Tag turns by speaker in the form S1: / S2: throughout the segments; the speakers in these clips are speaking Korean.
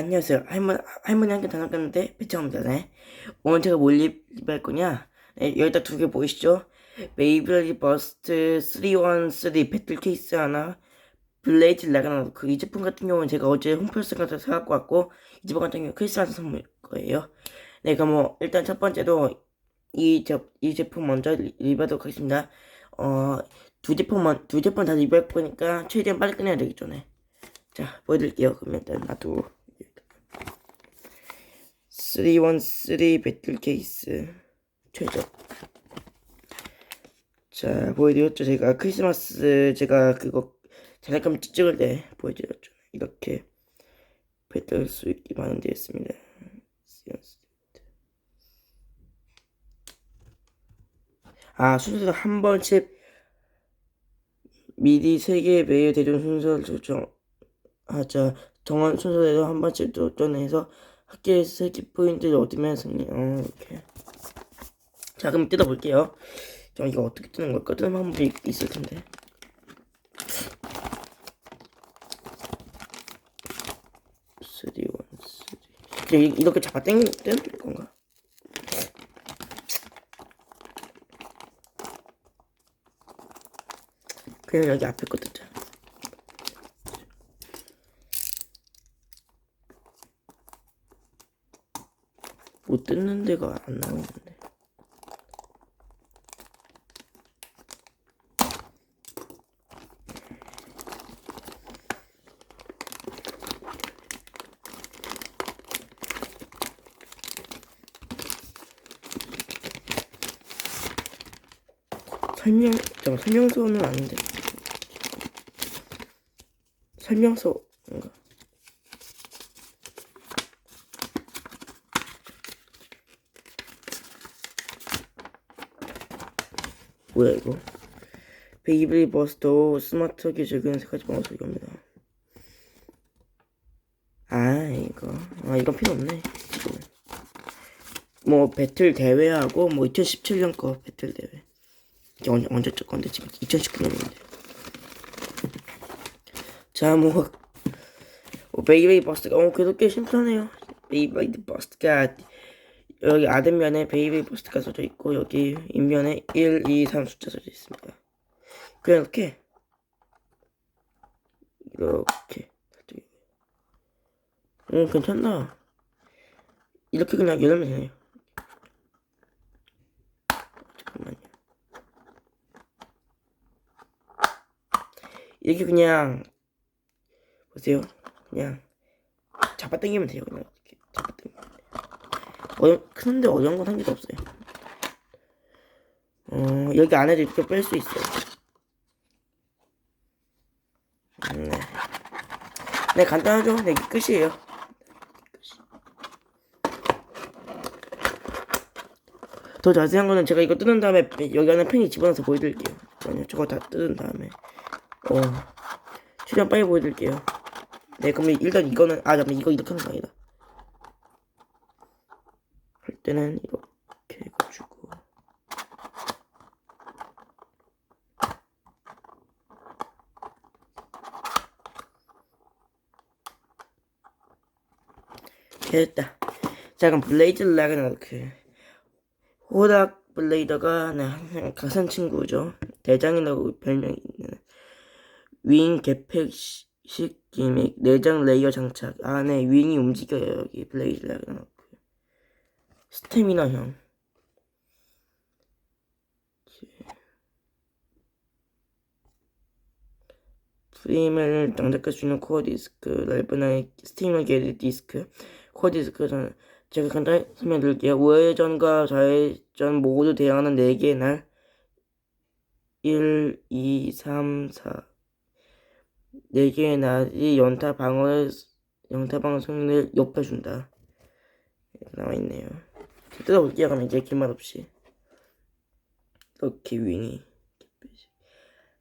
S1: 안녕하세요. 할머니, 할머니 한개 더 나갔는데, 배청합니다. 네. 오늘 제가 뭘 리뷰할 거냐? 네, 여기다 두 개 보이시죠? 메이블리 버스트 313 배틀 케이스 하나, 블레이즈 라가나 그 이 제품 같은 경우는 제가 어제 홈플러스 가서 사갖고 왔고, 이 제품 같은 경우는 크리스마스 선물 거예요. 네, 그럼 뭐, 일단 첫 번째로, 이, 제, 이 제품 먼저 리- 리뷰하도록 하겠습니다. 어, 두 제품, 먼- 두 제품 다 리뷰할 거니까, 최대한 빨리 끝내야 되겠죠, 네. 자, 보여드릴게요. 그럼 일단 놔두고. 313 배틀 케이스. 최적 자 보여드렸죠. 제가 크리스마스 제가 그거 장난감 찍을 때 보여드렸죠. 이렇게 배틀 수 있게 마련되어 있습니다. 아 순서도 한 번씩 미리 세개 매일 대전 순서를 조정하자 정한 순서대로 한 번씩 도전해서 학교에서 세개 포인트를 얻으면 승리 어 이렇게. 자 그럼 뜯어볼게요. 저 이거 어떻게 뜯는 걸까 뜯는 방법이 있을 텐데. 쓰리 원 쓰리. 이- 이렇게 잡아 땡 땡길 건가? 그냥 여기 앞에 거 뜯자 못 뜯는 데가 안 나오는데. 설명, 잠깐 설명서는 아닌데. 설명서인가? 뭐야 이거? 베이블리 버스터 스마트하게 즐기는 세 가지 방어소리입니다. 아 이거 아 이건 필요 없네. 이거는. 뭐 배틀 대회하고 뭐 2017년 거 배틀 대회. 이게 언제 언제 적 건데 지금 2019년인데. 자뭐 뭐 베이블리 버스가 어 그래도 꽤 심플하네요. 베이블리 버스가 여기 아랫면에 베이비 버스트가 써져 있고 여기 윗면에 1, 2, 3 숫자 써져 있습니다. 그냥 이렇게 이렇게 오 괜찮다. 이렇게 그냥 열면 되네요. 잠깐만요. 이렇게 그냥 보세요. 그냥 잡아당기면 돼요. 그냥. 어, 크는데 어려운 건 한 개도 없어요. 어, 여기 안에도 이렇게 뺄 수 있어요. 음, 네. 네, 간단하죠? 네, 끝이에요. 더 자세한 거는 제가 이거 뜯은 다음에 여기 안에 팽이 집어넣어서 보여드릴게요. 잠깐만요. 저거 다 뜯은 다음에. 어, 최대한 빨리 보여드릴게요. 네, 그럼 일단 이거는, 아, 잠깐만, 이거 이렇게 하는 거 아니다. 할 때는 이렇게 해가지고. 됐다. 자 그럼 블레이드 라그나로크 호닥 블레이더가 네, 가산 친구죠. 대장이라고 별명이 있는 윙 개팩식 기믹 내장 레이어 장착 안에 윙이 움직여요 여기 블레이드 라그나로크 스태미나형. 프레임을 장착할 수 있는 코어 디스크 랄브나의 스티머 게리 디스크. 코어 디스크 전 제가 간단히 설명드릴게요. 우회전과 좌회전 모두 대항하는 4개의 날 1, 2, 3, 4 4개의 날이 연타 방어를 연타 방어 성능을 높여준다. 나와있네요 뜯어볼게요 그럼 이제 긴말 없이. 이렇게 윙이.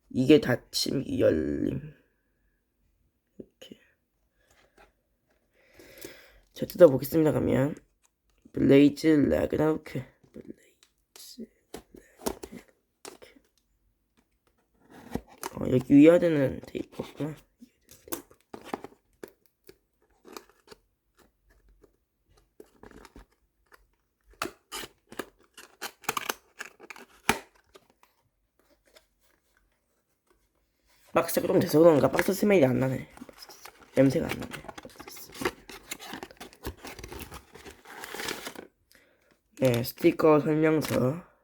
S1: 이게 닫힘 열림. 이렇게. 자 뜯어보겠습니다 그러면. 블레이즈 라그나로크. 블레이즈 라그나로크. 어 여기 위아래는 테이프 없구나 박스가 좀 돼서 그런가 박스 스멜이 안 나네. 냄새가 안 나네. 네, 스티커 설명서.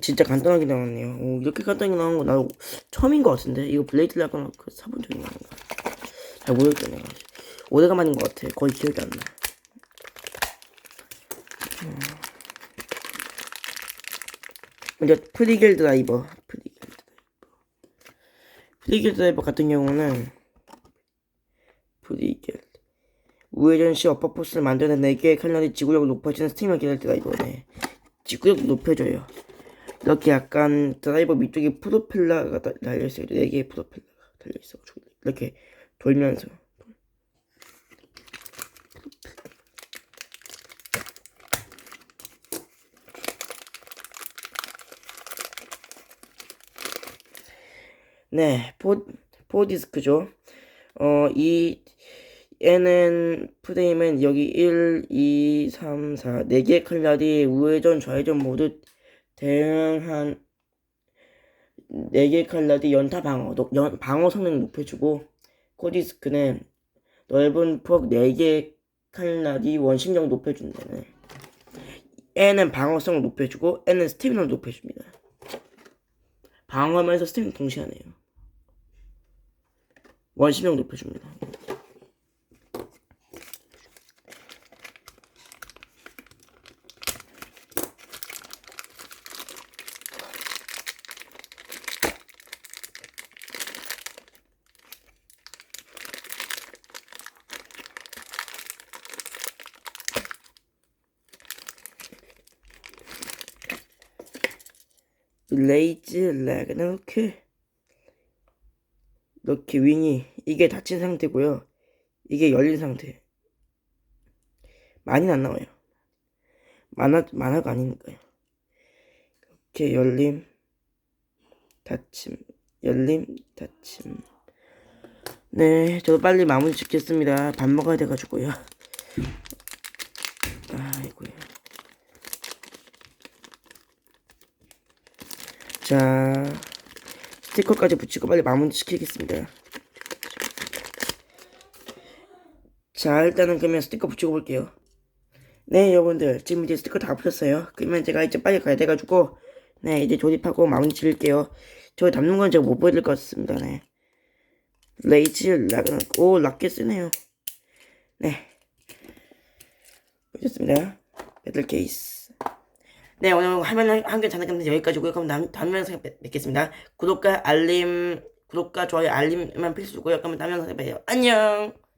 S1: 진짜 간단하게 나왔네요. 오, 이렇게 간단하게 나온 거 나 처음인 것 같은데 이거 블레이드 라거나 그 사본 적이 있는가? 잘 모르겠네. 오래간만인 것 같아. 거의 기억이 안 나. 음. 먼저 프리겔 드라이버, 프리겔 드라이버. 프리겔 드라이버 같은 경우는 프리겔 우회전 시 어퍼포스를 만드는 4개의 칼날이 지구력을 높아지는 스팅어 계열 드라이버네. 지구력을 높여줘요. 이렇게 약간 드라이버 밑쪽에 프로펠러가 달- 달려있어요. 네 개의 프로펠러가 달려있어가지고 이렇게 돌면서 네, 포, 포디스크죠. 어, 이, 얘는 프레임은 여기 1, 2, 3, 4, 4개의 칼날이 우회전, 좌회전 모두 대응한 4개의 칼날이 연타 방어, 노- 연, 방어 성능 높여주고, 코디스크는 넓은 폭 4개의 칼날이 원심력 높여준다네. N은 방어성을 높여주고, N은 스태미너를 높여줍니다. 방어하면서 스태미너 동시에 하네요. 원심력 높여줍니다. 레이즈 렉 이렇게 윙이 이게 닫힌 상태고요. 이게 열린 상태. 많이는 안 나와요. 만화 만화가 아니니까요. 이렇게 열림, 닫힘, 열림, 닫힘. 네, 저도 빨리 마무리 짓겠습니다. 밥 먹어야 돼가지고요. 아이고야. 자, 스티커까지 붙이고 빨리 마무리 시키겠습니다. 자, 일단은 그러면 스티커 붙이고 볼게요. 네, 여러분들. 지금 이제 스티커 다 붙였어요. 그러면 제가 이제 빨리 가야 돼가지고, 네, 이제 조립하고 마무리 지을게요. 저 담는 건 제가 못 보여드릴 것 같습니다. 네. 레이즈 락은, 오, 락게 쓰네요. 네. 붙였습니다. 배틀 케이스. 네, 오늘 화면 한개 전화했는데 여기까지고요. 그럼 다음, 다음 영상에 뵙- 뵙겠습니다. 구독과 알림, 구독과 좋아요, 알림만 필수고요. 그럼 다음 영상에 봬요. 안녕!